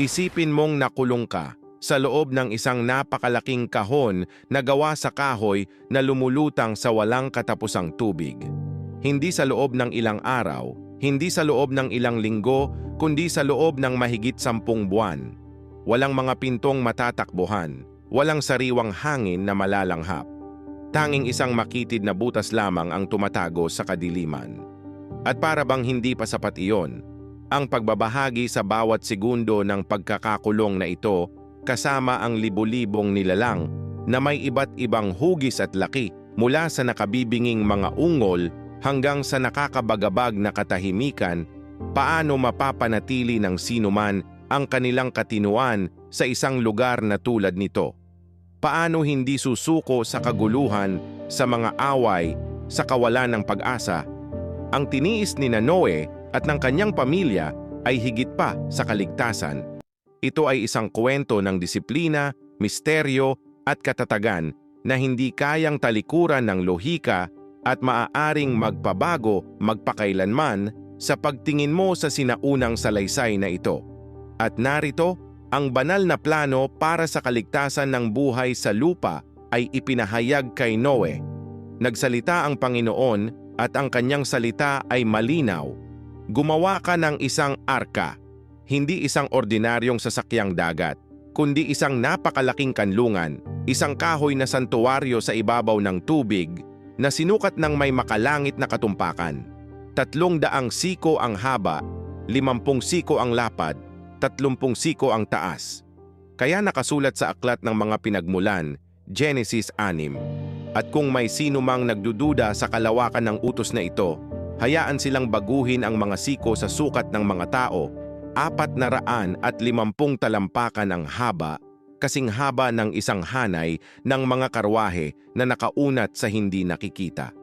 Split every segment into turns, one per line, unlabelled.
Isipin mong nakulong ka sa loob ng isang napakalaking kahon na gawa sa kahoy na lumulutang sa walang katapusang tubig. Hindi sa loob ng ilang araw, hindi sa loob ng ilang linggo, kundi sa loob ng mahigit sampung buwan. Walang mga pintong matatakbuhan, walang sariwang hangin na malalanghap. Tanging isang makitid na butas lamang ang tumatago sa kadiliman. At para bang hindi pa sapat iyon, ang pagbabahagi sa bawat segundo ng pagkakakulong na ito kasama ang libu-libong nilalang na may iba't ibang hugis at laki mula sa nakabibinging mga ungol hanggang sa nakakabagabag na katahimikan, paano mapapanatili ng sinuman ang kanilang katinuan sa isang lugar na tulad nito? Paano hindi susuko sa kaguluhan, sa mga away, sa kawalan ng pag-asa? Ang tiniis ni Noe at ng kanyang pamilya ay higit pa sa kaligtasan. Ito ay isang kwento ng disiplina, misteryo at katatagan na hindi kayang talikuran ng lohika at maaaring magpabago magpakailanman sa pagtingin mo sa sinaunang salaysay na ito. At narito, ang banal na plano para sa kaligtasan ng buhay sa lupa ay ipinahayag kay Noe. Nagsalita ang Panginoon at ang kanyang salita ay malinaw. Gumawa ka ng isang arka, hindi isang ordinaryong sasakyang dagat, kundi isang napakalaking kanlungan, isang kahoy na santuwaryo sa ibabaw ng tubig na sinukat ng may makalangit na katumpakan. Tatlong daang siko ang haba, limampung siko ang lapad, tatlumpung siko ang taas. Kaya nakasulat sa aklat ng mga pinagmulan, Genesis 6. At kung may sino mang nagdududa sa kalawakan ng utos na ito, hayaan silang baguhin ang mga siko sa sukat ng mga tao, apat na raan at limampung talampakan ang haba kasing haba ng isang hanay ng mga karwahe na nakaunat sa hindi nakikita.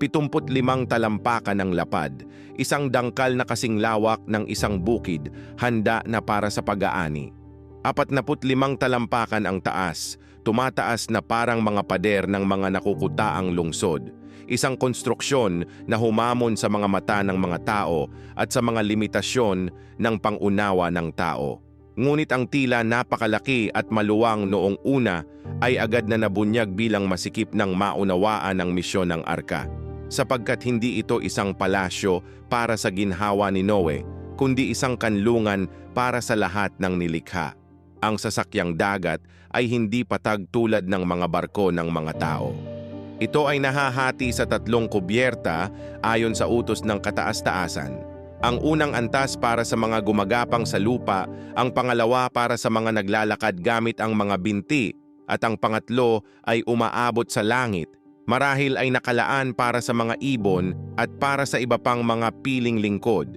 75 talampakan ng lapad, isang dangkal na kasing lawak ng isang bukid, handa na para sa pag-aani. 45 talampakan ang taas, tumataas na parang mga pader ng mga nakukutaang lungsod. Isang konstruksyon na humamon sa mga mata ng mga tao at sa mga limitasyon ng pangunawa ng tao. Ngunit ang tila napakalaki at maluwang noong una ay agad na nabunyag bilang masikip ng maunawaan ng misyon ng arka. Sapagkat hindi ito isang palasyo para sa ginhawa ni Noe, kundi isang kanlungan para sa lahat ng nilikha. Ang sasakyang dagat ay hindi patag tulad ng mga barko ng mga tao. Ito ay nahahati sa tatlong kubyerta ayon sa utos ng kataas-taasan. Ang unang antas para sa mga gumagapang sa lupa, ang pangalawa para sa mga naglalakad gamit ang mga binti, at ang pangatlo ay umaabot sa langit. Marahil ay nakalaan para sa mga ibon at para sa iba pang mga piling lingkod.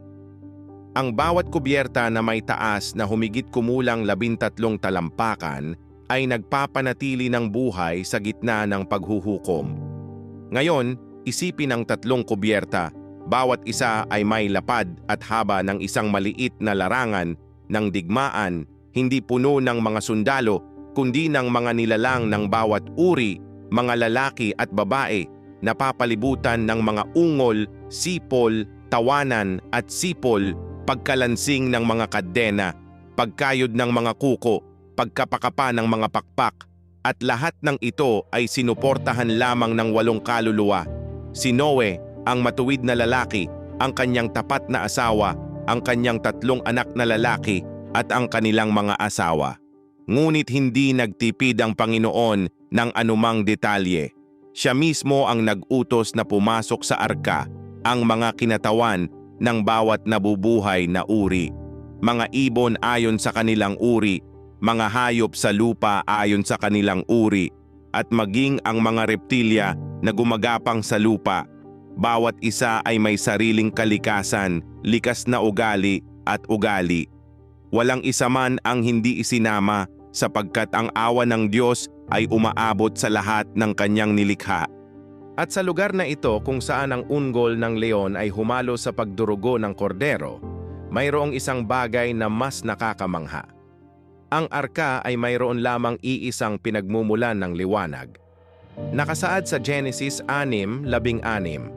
Ang bawat kubyerta na may taas na humigit kumulang labintatlong talampakan ay nagpapanatili ng buhay sa gitna ng paghuhukom. Ngayon, isipin ang tatlong kubyerta bawat isa ay may lapad at haba ng isang maliit na larangan ng digmaan, hindi puno ng mga sundalo, kundi ng mga nilalang ng bawat uri, mga lalaki at babae, napapalibutan ng mga ungol, sipol, tawanan at sipol, pagkalansing ng mga kadena, pagkayod ng mga kuko, pagkapakapa ng mga pakpak, at lahat ng ito ay sinuportahan lamang ng walong kaluluwa, si Noe ang matuwid na lalaki, ang kanyang tapat na asawa, ang kanyang tatlong anak na lalaki at ang kanilang mga asawa. Ngunit hindi nagtipid ang Panginoon ng anumang detalye. Siya mismo ang nag-utos na pumasok sa arka ang mga kinatawan ng bawat nabubuhay na uri. Mga ibon ayon sa kanilang uri, mga hayop sa lupa ayon sa kanilang uri, at maging ang mga reptilya na gumagapang sa lupa bawat isa ay may sariling kalikasan, likas na ugali at ugali. Walang isa man ang hindi isinama sapagkat ang awa ng Diyos ay umaabot sa lahat ng kanyang nilikha. At sa lugar na ito kung saan ang unggol ng leon ay humalo sa pagdurugo ng kordero, mayroong isang bagay na mas nakakamangha. Ang arka ay mayroon lamang iisang pinagmumulan ng liwanag. Nakasaad sa Genesis 6:16,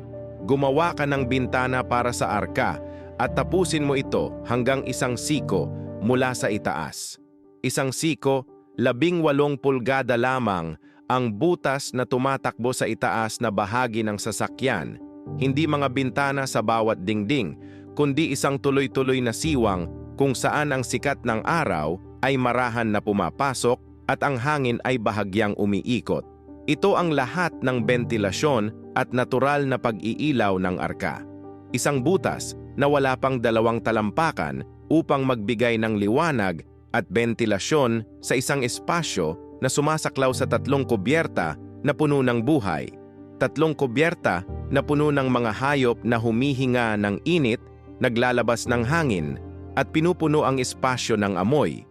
Gumawa ka ng bintana para sa arka at tapusin mo ito hanggang isang siko mula sa itaas. Isang siko, labing walong pulgada lamang ang butas na tumatakbo sa itaas na bahagi ng sasakyan, hindi mga bintana sa bawat dingding, kundi isang tuloy-tuloy na siwang kung saan ang sikat ng araw ay marahan na pumapasok at ang hangin ay bahagyang umiikot. Ito ang lahat ng bentilasyon at natural na pag-iilaw ng arka. Isang butas na wala pang dalawang talampakan upang magbigay ng liwanag at bentilasyon sa isang espasyo na sumasaklaw sa tatlong kubyerta na puno ng buhay. Tatlong kubyerta na puno ng mga hayop na humihinga ng init, naglalabas ng hangin, at pinupuno ang espasyo ng amoy.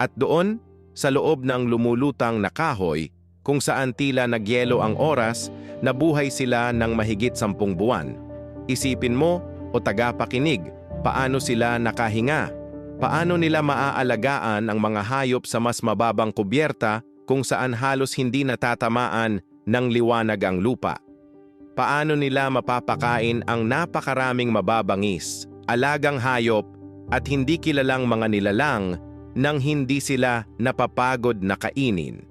At doon, sa loob ng lumulutang na kahoy, kung saan tila nagyelo ang oras, nabuhay sila ng mahigit sampung buwan. Isipin mo o tagapakinig, paano sila nakahinga? Paano nila maaalagaan ang mga hayop sa mas mababang kubyerta kung saan halos hindi natatamaan ng liwanag ang lupa? Paano nila mapapakain ang napakaraming mababangis, alagang hayop at hindi kilalang mga nilalang nang hindi sila napapagod na kainin?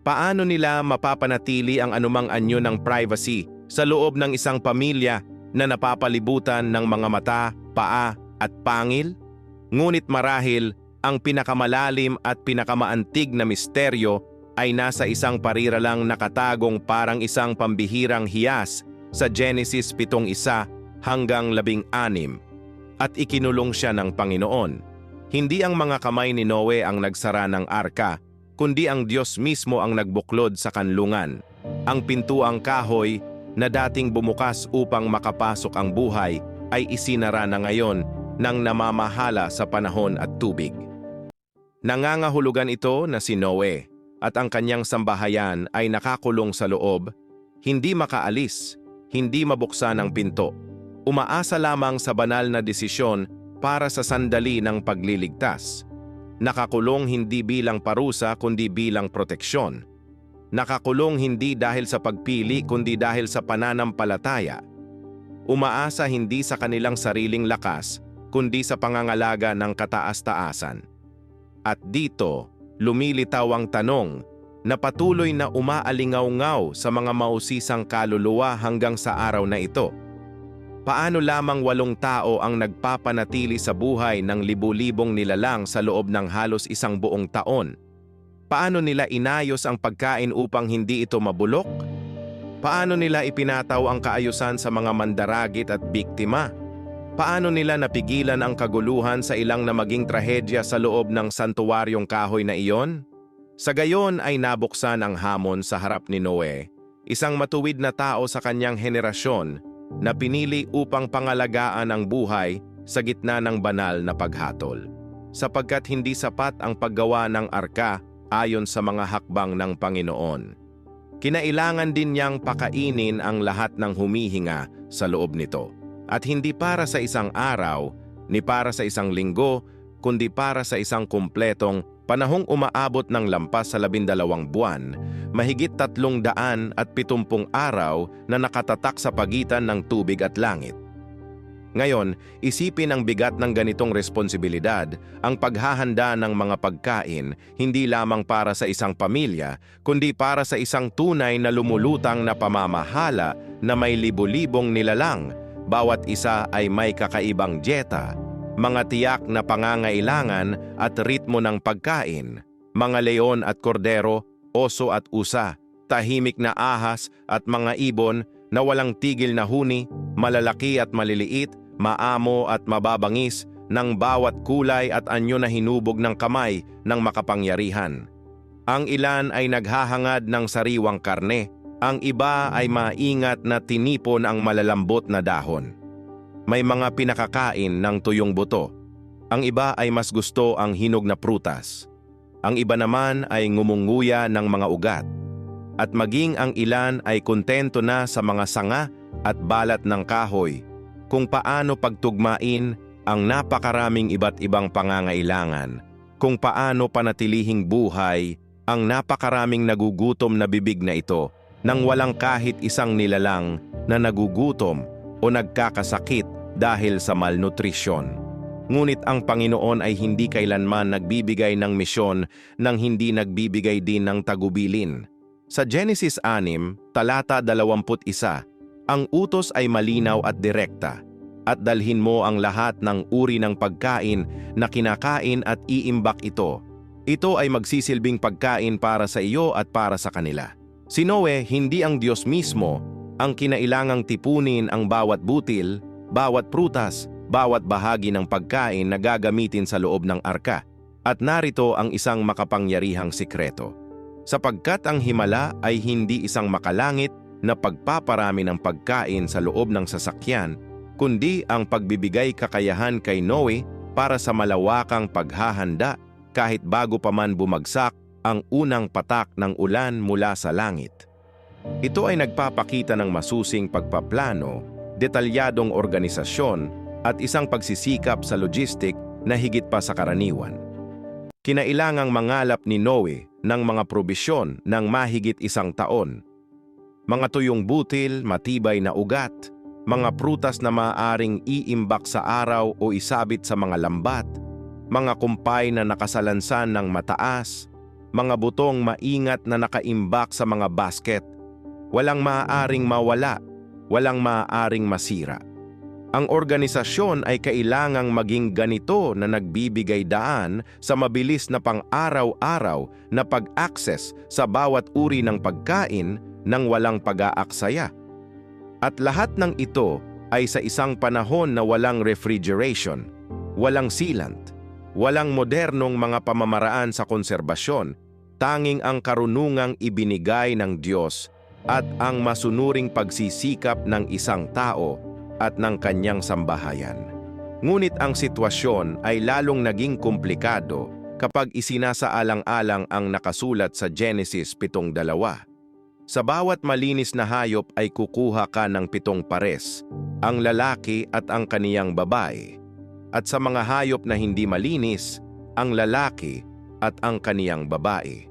Paano nila mapapanatili ang anumang anyo ng privacy sa loob ng isang pamilya na napapalibutan ng mga mata, paa at pangil? Ngunit marahil, ang pinakamalalim at pinakamaantig na misteryo ay nasa isang parira lang nakatagong parang isang pambihirang hiyas sa Genesis 7.1 hanggang 16 at ikinulong siya ng Panginoon. Hindi ang mga kamay ni Noe ang nagsara ng arka, kundi ang Diyos mismo ang nagbuklod sa kanlungan. Ang pintuang kahoy na dating bumukas upang makapasok ang buhay ay isinara na ngayon ng namamahala sa panahon at tubig. Nangangahulugan ito na si Noe at ang kanyang sambahayan ay nakakulong sa loob, hindi makaalis, hindi mabuksan ang pinto. Umaasa lamang sa banal na desisyon para sa sandali ng pagliligtas. Nakakulong hindi bilang parusa kundi bilang proteksyon. Nakakulong hindi dahil sa pagpili kundi dahil sa pananampalataya. Umaasa hindi sa kanilang sariling lakas kundi sa pangangalaga ng kataas-taasan. At dito, lumilitaw ang tanong na patuloy na umaalingaw-ngaw sa mga mausisang kaluluwa hanggang sa araw na ito. Paano lamang walong tao ang nagpapanatili sa buhay ng libu-libong nilalang sa loob ng halos isang buong taon? Paano nila inayos ang pagkain upang hindi ito mabulok? Paano nila ipinataw ang kaayusan sa mga mandaragit at biktima? Paano nila napigilan ang kaguluhan sa ilang na maging trahedya sa loob ng santuwaryong kahoy na iyon? Sa gayon ay nabuksan ang hamon sa harap ni Noe, isang matuwid na tao sa kanyang henerasyon na pinili upang pangalagaan ang buhay sa gitna ng banal na paghatol. Sapagkat hindi sapat ang paggawa ng arka ayon sa mga hakbang ng Panginoon. Kinailangan din niyang pakainin ang lahat ng humihinga sa loob nito at hindi para sa isang araw, ni para sa isang linggo, kundi para sa isang kumpletong panahong umaabot ng lampas sa labindalawang buwan, mahigit tatlong daan at pitumpung araw na nakatatak sa pagitan ng tubig at langit. Ngayon, isipin ang bigat ng ganitong responsibilidad, ang paghahanda ng mga pagkain, hindi lamang para sa isang pamilya, kundi para sa isang tunay na lumulutang na pamamahala na may libo-libong nilalang bawat isa ay may kakaibang dieta, mga tiyak na pangangailangan at ritmo ng pagkain, mga leon at kordero, oso at usa, tahimik na ahas at mga ibon na walang tigil na huni, malalaki at maliliit, maamo at mababangis ng bawat kulay at anyo na hinubog ng kamay ng makapangyarihan. Ang ilan ay naghahangad ng sariwang karne, ang iba ay maingat na tinipon ang malalambot na dahon. May mga pinakakain ng tuyong buto. Ang iba ay mas gusto ang hinog na prutas. Ang iba naman ay ngumunguya ng mga ugat. At maging ang ilan ay kontento na sa mga sanga at balat ng kahoy kung paano pagtugmain ang napakaraming iba't ibang pangangailangan, kung paano panatilihing buhay ang napakaraming nagugutom na bibig na ito nang walang kahit isang nilalang na nagugutom o nagkakasakit dahil sa malnutrisyon. Ngunit ang Panginoon ay hindi kailanman nagbibigay ng misyon nang hindi nagbibigay din ng tagubilin. Sa Genesis 6, talata 21, ang utos ay malinaw at direkta, at dalhin mo ang lahat ng uri ng pagkain na kinakain at iimbak ito. Ito ay magsisilbing pagkain para sa iyo at para sa kanila. Si Noe, hindi ang Diyos mismo, ang kinailangang tipunin ang bawat butil, bawat prutas, bawat bahagi ng pagkain na gagamitin sa loob ng arka. At narito ang isang makapangyarihang sikreto. Sapagkat ang himala ay hindi isang makalangit na pagpaparami ng pagkain sa loob ng sasakyan, kundi ang pagbibigay kakayahan kay Noe para sa malawakang paghahanda kahit bago pa man bumagsak ang unang patak ng ulan mula sa langit. Ito ay nagpapakita ng masusing pagpaplano, detalyadong organisasyon at isang pagsisikap sa logistic na higit pa sa karaniwan. Kinailangang mangalap ni Noe ng mga probisyon ng mahigit isang taon. Mga tuyong butil, matibay na ugat, mga prutas na maaaring iimbak sa araw o isabit sa mga lambat, mga kumpay na nakasalansan ng mataas, mga butong maingat na nakaimbak sa mga basket, walang maaaring mawala, walang maaaring masira. Ang organisasyon ay kailangang maging ganito na nagbibigay daan sa mabilis na pang-araw-araw na pag-access sa bawat uri ng pagkain nang walang pag-aaksaya. At lahat ng ito ay sa isang panahon na walang refrigeration, walang sealant, walang modernong mga pamamaraan sa konserbasyon, tanging ang karunungang ibinigay ng Diyos at ang masunuring pagsisikap ng isang tao at ng kanyang sambahayan. Ngunit ang sitwasyon ay lalong naging komplikado kapag isinasaalang-alang ang nakasulat sa Genesis 7.2. Sa bawat malinis na hayop ay kukuha ka ng pitong pares, ang lalaki at ang kaniyang babae. At sa mga hayop na hindi malinis, ang lalaki at ang kaniyang babae.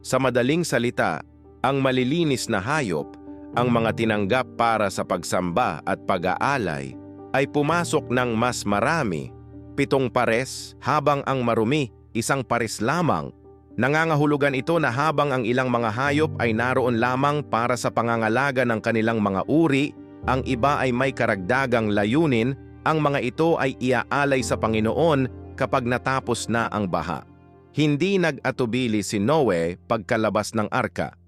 Sa madaling salita, ang malilinis na hayop ang mga tinanggap para sa pagsamba at pag-aalay ay pumasok ng mas marami, pitong pares habang ang marumi isang pares lamang. Nangangahulugan ito na habang ang ilang mga hayop ay naroon lamang para sa pangangalaga ng kanilang mga uri, ang iba ay may karagdagang layunin, ang mga ito ay iaalay sa Panginoon kapag natapos na ang baha. Hindi nag-atubili si Noe pagkalabas ng arka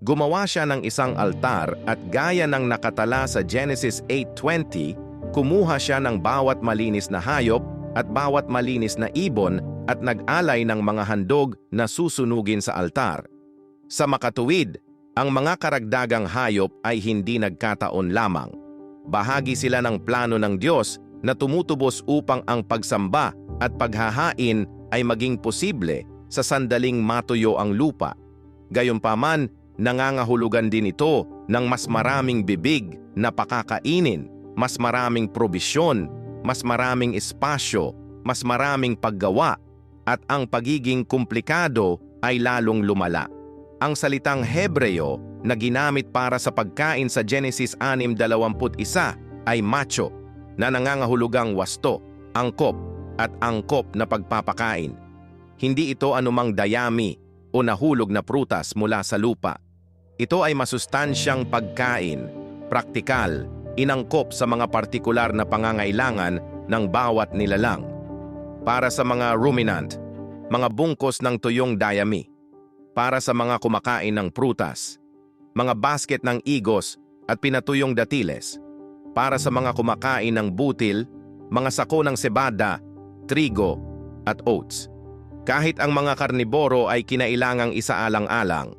gumawa siya ng isang altar at gaya ng nakatala sa Genesis 8.20, kumuha siya ng bawat malinis na hayop at bawat malinis na ibon at nag-alay ng mga handog na susunugin sa altar. Sa makatuwid, ang mga karagdagang hayop ay hindi nagkataon lamang. Bahagi sila ng plano ng Diyos na tumutubos upang ang pagsamba at paghahain ay maging posible sa sandaling matuyo ang lupa. Gayunpaman, nangangahulugan din ito ng mas maraming bibig na pakakainin, mas maraming probisyon, mas maraming espasyo, mas maraming paggawa, at ang pagiging komplikado ay lalong lumala. Ang salitang Hebreo na ginamit para sa pagkain sa Genesis 6.21 ay macho na nangangahulugang wasto, angkop at angkop na pagpapakain. Hindi ito anumang dayami o nahulog na prutas mula sa lupa. Ito ay masustansyang pagkain, praktikal, inangkop sa mga partikular na pangangailangan ng bawat nilalang. Para sa mga ruminant, mga bungkos ng tuyong dayami. Para sa mga kumakain ng prutas, mga basket ng igos at pinatuyong datiles. Para sa mga kumakain ng butil, mga sako ng sebada, trigo at oats. Kahit ang mga karniboro ay kinailangang isaalang-alang,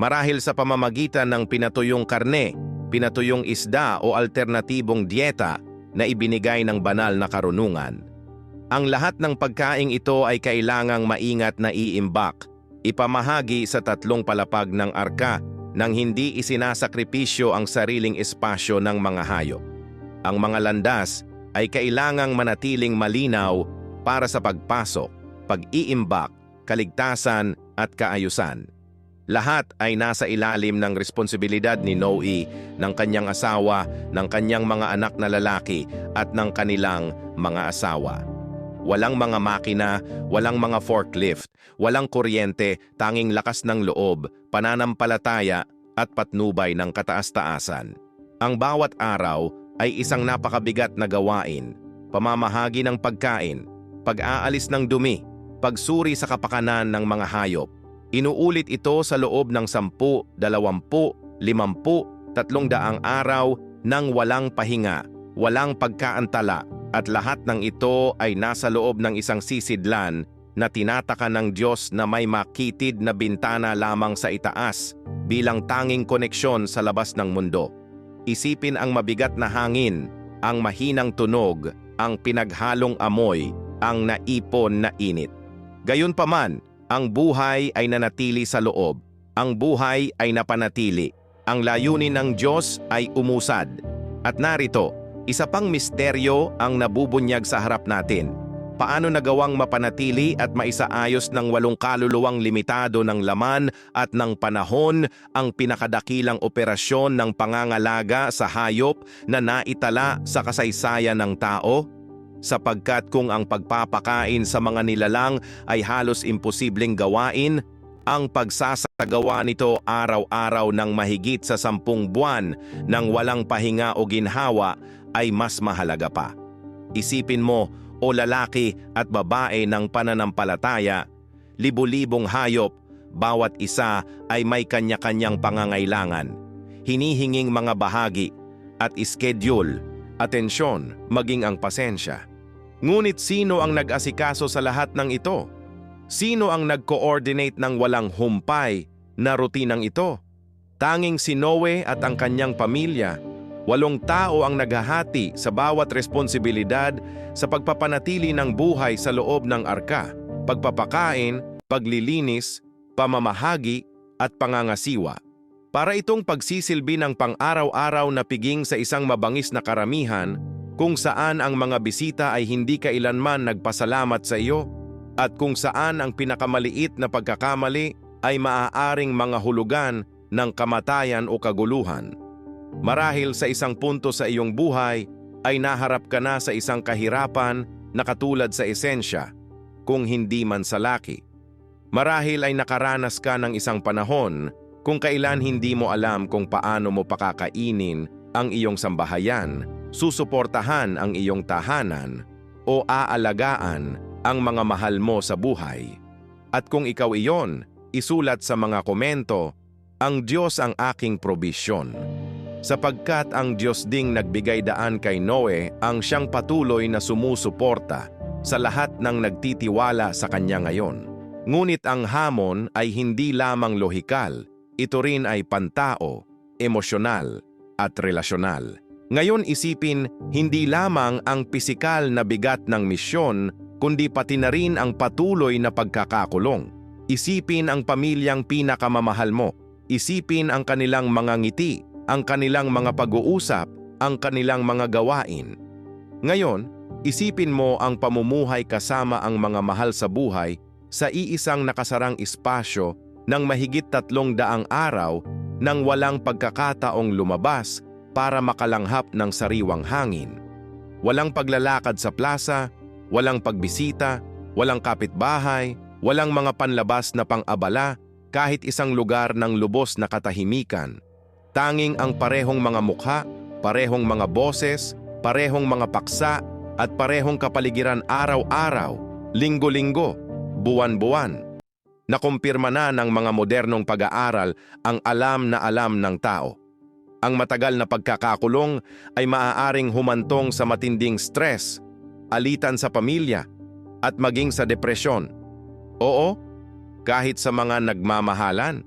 marahil sa pamamagitan ng pinatuyong karne, pinatuyong isda o alternatibong dieta na ibinigay ng banal na karunungan. Ang lahat ng pagkaing ito ay kailangang maingat na iimbak, ipamahagi sa tatlong palapag ng arka nang hindi isinasakripisyo ang sariling espasyo ng mga hayop. Ang mga landas ay kailangang manatiling malinaw para sa pagpasok, pag-iimbak, kaligtasan at kaayusan. Lahat ay nasa ilalim ng responsibilidad ni Noe, ng kanyang asawa, ng kanyang mga anak na lalaki at ng kanilang mga asawa. Walang mga makina, walang mga forklift, walang kuryente, tanging lakas ng loob, pananampalataya at patnubay ng kataas-taasan. Ang bawat araw ay isang napakabigat na gawain, pamamahagi ng pagkain, pag-aalis ng dumi, pagsuri sa kapakanan ng mga hayop. Inuulit ito sa loob ng 10, 20, 50, 300 araw ng walang pahinga, walang pagkaantala, at lahat ng ito ay nasa loob ng isang sisidlan na tinataka ng Diyos na may makitid na bintana lamang sa itaas bilang tanging koneksyon sa labas ng mundo. Isipin ang mabigat na hangin, ang mahinang tunog, ang pinaghalong amoy, ang naipon na init. Gayunpaman, ang buhay ay nanatili sa loob. Ang buhay ay napanatili. Ang layunin ng Diyos ay umusad. At narito, isa pang misteryo ang nabubunyag sa harap natin. Paano nagawang mapanatili at maisaayos ng walong kaluluwang limitado ng laman at ng panahon ang pinakadakilang operasyon ng pangangalaga sa hayop na naitala sa kasaysayan ng tao? Sapagkat kung ang pagpapakain sa mga nilalang ay halos imposibleng gawain, ang pagsasagawa nito araw-araw ng mahigit sa sampung buwan ng walang pahinga o ginhawa ay mas mahalaga pa. Isipin mo, o lalaki at babae ng pananampalataya, libu-libong hayop, bawat isa ay may kanya-kanyang pangangailangan, hinihinging mga bahagi at schedule, atensyon, maging ang pasensya. Ngunit sino ang nag-asikaso sa lahat ng ito? Sino ang nag-coordinate ng walang humpay na rutinang ito? Tanging si Noe at ang kanyang pamilya Walong tao ang naghahati sa bawat responsibilidad sa pagpapanatili ng buhay sa loob ng arka, pagpapakain, paglilinis, pamamahagi at pangangasiwa. Para itong pagsisilbi ng pang-araw-araw na piging sa isang mabangis na karamihan kung saan ang mga bisita ay hindi kailanman nagpasalamat sa iyo at kung saan ang pinakamaliit na pagkakamali ay maaaring mga hulugan ng kamatayan o kaguluhan. Marahil sa isang punto sa iyong buhay ay naharap ka na sa isang kahirapan na katulad sa esensya, kung hindi man sa laki. Marahil ay nakaranas ka ng isang panahon kung kailan hindi mo alam kung paano mo pakakainin ang iyong sambahayan, susuportahan ang iyong tahanan, o aalagaan ang mga mahal mo sa buhay. At kung ikaw iyon, isulat sa mga komento, ang Diyos ang aking probisyon sapagkat ang Diyos ding nagbigay daan kay Noe ang siyang patuloy na sumusuporta sa lahat ng nagtitiwala sa kanya ngayon. Ngunit ang hamon ay hindi lamang lohikal, ito rin ay pantao, emosyonal at relasyonal. Ngayon isipin hindi lamang ang pisikal na bigat ng misyon, kundi pati na rin ang patuloy na pagkakakulong. Isipin ang pamilyang pinakamamahal mo. Isipin ang kanilang mga ngiti ang kanilang mga pag-uusap, ang kanilang mga gawain. Ngayon, isipin mo ang pamumuhay kasama ang mga mahal sa buhay sa iisang nakasarang espasyo ng mahigit tatlong daang araw nang walang pagkakataong lumabas para makalanghap ng sariwang hangin. Walang paglalakad sa plaza, walang pagbisita, walang kapitbahay, walang mga panlabas na pang-abala kahit isang lugar ng lubos na katahimikan. Tanging ang parehong mga mukha, parehong mga boses, parehong mga paksa, at parehong kapaligiran araw-araw, linggo-linggo, buwan-buwan. Nakumpirma na ng mga modernong pag-aaral ang alam na alam ng tao. Ang matagal na pagkakakulong ay maaaring humantong sa matinding stress, alitan sa pamilya, at maging sa depresyon. Oo, kahit sa mga nagmamahalan.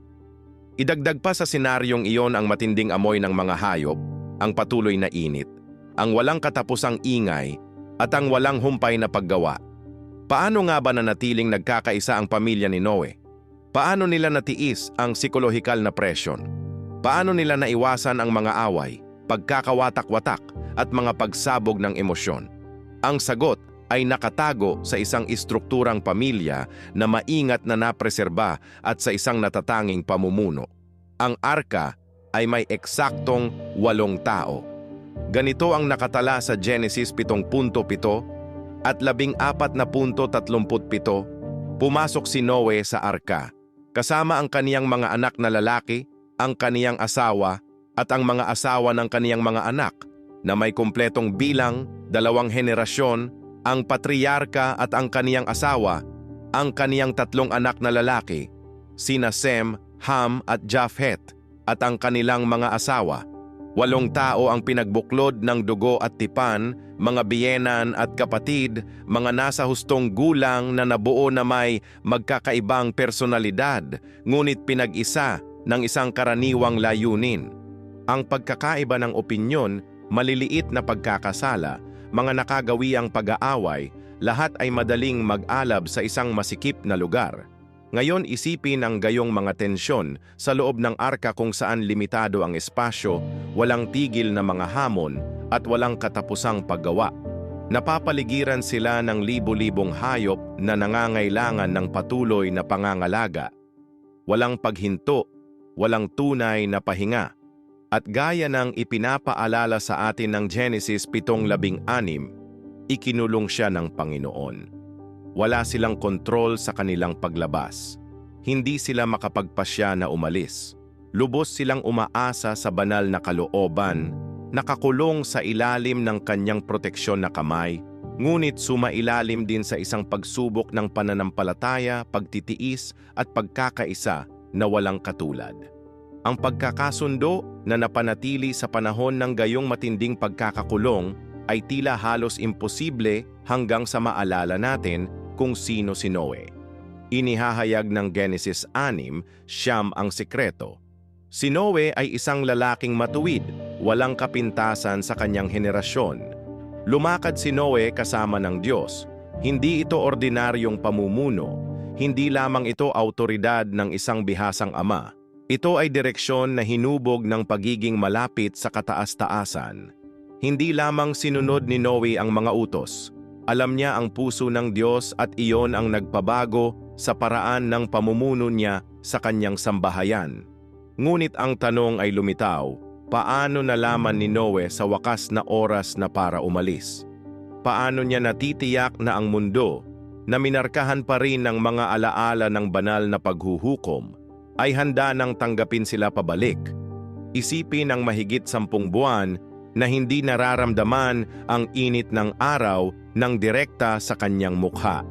Idagdag pa sa senaryong iyon ang matinding amoy ng mga hayop, ang patuloy na init, ang walang katapusang ingay, at ang walang humpay na paggawa. Paano nga ba nanatiling nagkakaisa ang pamilya ni Noe? Paano nila natiis ang psikolohikal na presyon? Paano nila naiwasan ang mga away, pagkakawatak-watak at mga pagsabog ng emosyon? Ang sagot ay nakatago sa isang istrukturang pamilya na maingat na napreserba at sa isang natatanging pamumuno. Ang arka ay may eksaktong walong tao. Ganito ang nakatala sa Genesis 7.7, at labing apat na punto tatlumput pito, pumasok si Noe sa arka, kasama ang kaniyang mga anak na lalaki, ang kaniyang asawa, at ang mga asawa ng kaniyang mga anak, na may kumpletong bilang, dalawang henerasyon, ang patriarka at ang kaniyang asawa, ang kaniyang tatlong anak na lalaki, sina Sem, Ham at Japheth, at ang kanilang mga asawa. Walong tao ang pinagbuklod ng dugo at tipan, mga biyenan at kapatid, mga nasa hustong gulang na nabuo na may magkakaibang personalidad, ngunit pinag-isa ng isang karaniwang layunin. Ang pagkakaiba ng opinyon, maliliit na pagkakasala, mga nakagawiang pag-aaway, lahat ay madaling mag-alab sa isang masikip na lugar. Ngayon isipin ang gayong mga tensyon sa loob ng arka kung saan limitado ang espasyo, walang tigil na mga hamon at walang katapusang paggawa. Napapaligiran sila ng libu-libong hayop na nangangailangan ng patuloy na pangangalaga. Walang paghinto, walang tunay na pahinga. At gaya ng ipinapaalala sa atin ng Genesis 7.16, ikinulong siya ng Panginoon. Wala silang kontrol sa kanilang paglabas. Hindi sila makapagpasya na umalis. Lubos silang umaasa sa banal na kalooban, nakakulong sa ilalim ng kanyang proteksyon na kamay, ngunit sumailalim din sa isang pagsubok ng pananampalataya, pagtitiis at pagkakaisa na walang katulad. Ang pagkakasundo na napanatili sa panahon ng gayong matinding pagkakakulong ay tila halos imposible hanggang sa maalala natin kung sino si Noe. Inihahayag ng Genesis 6, siyam ang sikreto. Si Noe ay isang lalaking matuwid, walang kapintasan sa kanyang henerasyon. Lumakad si Noe kasama ng Diyos. Hindi ito ordinaryong pamumuno, hindi lamang ito autoridad ng isang bihasang ama. Ito ay direksyon na hinubog ng pagiging malapit sa kataas-taasan. Hindi lamang sinunod ni Noe ang mga utos, alam niya ang puso ng Diyos at iyon ang nagpabago sa paraan ng pamumuno niya sa kanyang sambahayan. Ngunit ang tanong ay lumitaw, paano nalaman ni Noe sa wakas na oras na para umalis? Paano niya natitiyak na ang mundo, na minarkahan pa rin ng mga alaala ng banal na paghuhukom, ay handa nang tanggapin sila pabalik? Isipin ang mahigit sampung buwan na hindi nararamdaman ang init ng araw ng direkta sa kanyang mukha.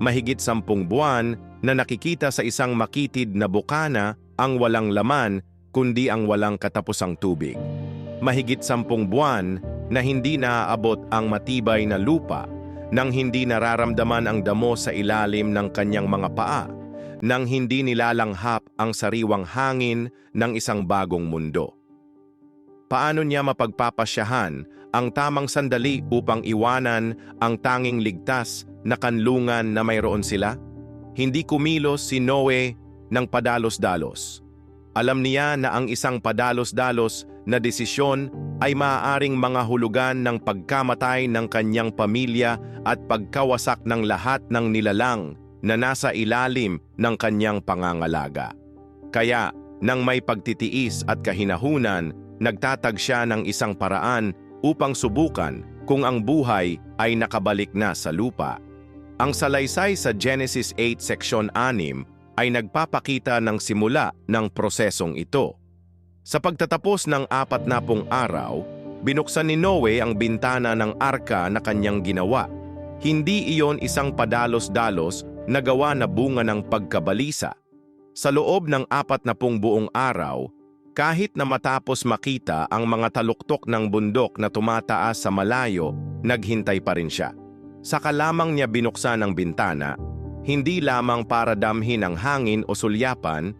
Mahigit sampung buwan na nakikita sa isang makitid na bukana ang walang laman kundi ang walang katapusang tubig. Mahigit sampung buwan na hindi naaabot ang matibay na lupa nang hindi nararamdaman ang damo sa ilalim ng kanyang mga paa, nang hindi nilalanghap ang sariwang hangin ng isang bagong mundo paano niya mapagpapasyahan ang tamang sandali upang iwanan ang tanging ligtas na kanlungan na mayroon sila? Hindi kumilos si Noe ng padalos-dalos. Alam niya na ang isang padalos-dalos na desisyon ay maaaring mga hulugan ng pagkamatay ng kanyang pamilya at pagkawasak ng lahat ng nilalang na nasa ilalim ng kanyang pangangalaga. Kaya, nang may pagtitiis at kahinahunan, nagtatag siya ng isang paraan upang subukan kung ang buhay ay nakabalik na sa lupa. Ang salaysay sa Genesis 8 section 6 ay nagpapakita ng simula ng prosesong ito. Sa pagtatapos ng apat na pong araw, binuksan ni Noe ang bintana ng arka na kanyang ginawa. Hindi iyon isang padalos-dalos na gawa na bunga ng pagkabalisa. Sa loob ng apat na pong buong araw, kahit na matapos makita ang mga taluktok ng bundok na tumataas sa malayo, naghintay pa rin siya. Saka lamang niya binuksan ang bintana, hindi lamang para damhin ang hangin o sulyapan,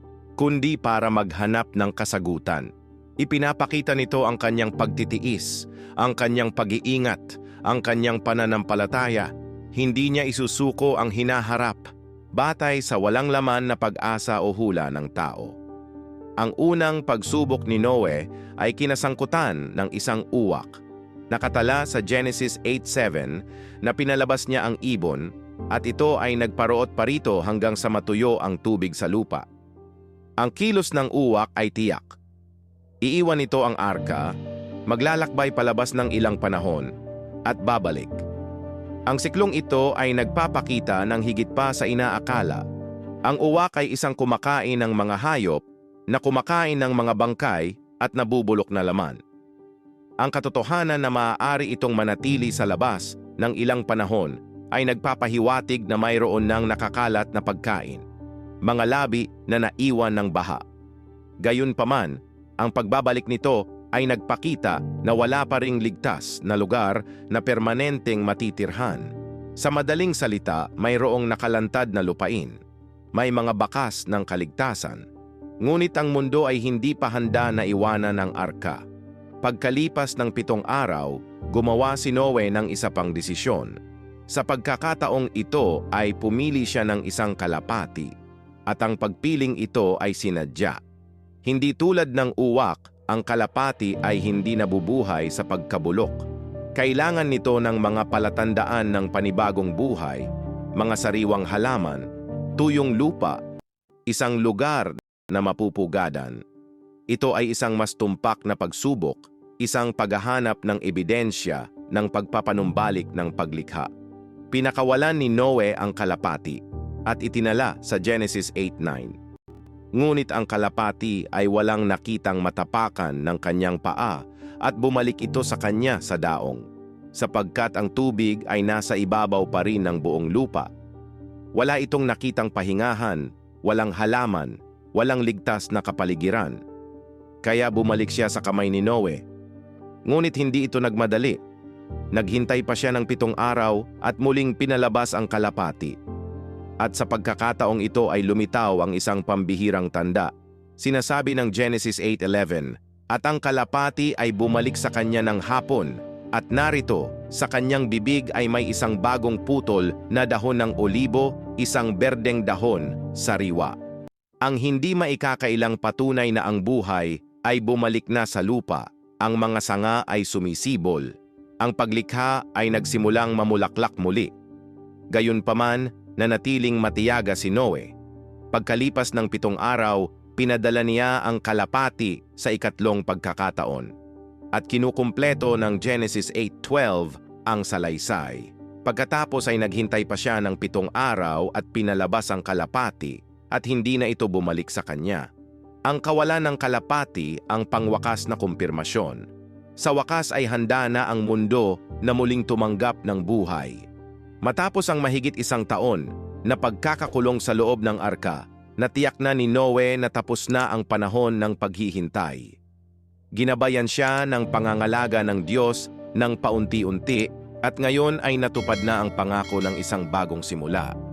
kundi para maghanap ng kasagutan. Ipinapakita nito ang kanyang pagtitiis, ang kanyang pag-iingat, ang kanyang pananampalataya. Hindi niya isusuko ang hinaharap, batay sa walang laman na pag-asa o hula ng tao. Ang unang pagsubok ni Noe ay kinasangkutan ng isang uwak. Nakatala sa Genesis 8.7 na pinalabas niya ang ibon at ito ay nagparoot parito hanggang sa matuyo ang tubig sa lupa. Ang kilos ng uwak ay tiyak. Iiwan nito ang arka, maglalakbay palabas ng ilang panahon, at babalik. Ang siklong ito ay nagpapakita ng higit pa sa inaakala. Ang uwak ay isang kumakain ng mga hayop na kumakain ng mga bangkay at nabubulok na laman. Ang katotohanan na maaari itong manatili sa labas ng ilang panahon ay nagpapahiwatig na mayroon ng nakakalat na pagkain, mga labi na naiwan ng baha. Gayunpaman, ang pagbabalik nito ay nagpakita na wala pa ring ligtas na lugar na permanenteng matitirhan. Sa madaling salita, mayroong nakalantad na lupain. May mga bakas ng kaligtasan. Ngunit ang mundo ay hindi pa handa na iwanan ng arka. Pagkalipas ng pitong araw, gumawa si Noe ng isa pang desisyon. Sa pagkakataong ito ay pumili siya ng isang kalapati at ang pagpiling ito ay sinadya. Hindi tulad ng uwak, ang kalapati ay hindi nabubuhay sa pagkabulok. Kailangan nito ng mga palatandaan ng panibagong buhay, mga sariwang halaman, tuyong lupa, isang lugar na mapupugadan. Ito ay isang mas tumpak na pagsubok, isang paghahanap ng ebidensya ng pagpapanumbalik ng paglikha. Pinakawalan ni Noe ang kalapati at itinala sa Genesis 8.9. Ngunit ang kalapati ay walang nakitang matapakan ng kanyang paa at bumalik ito sa kanya sa daong, sapagkat ang tubig ay nasa ibabaw pa rin ng buong lupa. Wala itong nakitang pahingahan, walang halaman, walang ligtas na kapaligiran. Kaya bumalik siya sa kamay ni Noe. Ngunit hindi ito nagmadali. Naghintay pa siya ng pitong araw at muling pinalabas ang kalapati at sa pagkakataong ito ay lumitaw ang isang pambihirang tanda. Sinasabi ng Genesis 8.11, At ang kalapati ay bumalik sa kanya ng hapon, at narito, sa kanyang bibig ay may isang bagong putol na dahon ng olibo, isang berdeng dahon, sariwa. Ang hindi maikakailang patunay na ang buhay ay bumalik na sa lupa, ang mga sanga ay sumisibol, ang paglikha ay nagsimulang mamulaklak muli. Gayunpaman, nanatiling matiyaga si Noe. Pagkalipas ng pitong araw, pinadala niya ang kalapati sa ikatlong pagkakataon. At kinukumpleto ng Genesis 8.12 ang salaysay. Pagkatapos ay naghintay pa siya ng pitong araw at pinalabas ang kalapati at hindi na ito bumalik sa kanya. Ang kawalan ng kalapati ang pangwakas na kumpirmasyon. Sa wakas ay handa na ang mundo na muling tumanggap ng buhay. Matapos ang mahigit isang taon na pagkakakulong sa loob ng arka, natiyak na ni Noe na tapos na ang panahon ng paghihintay. Ginabayan siya ng pangangalaga ng Diyos ng paunti-unti at ngayon ay natupad na ang pangako ng isang bagong simula.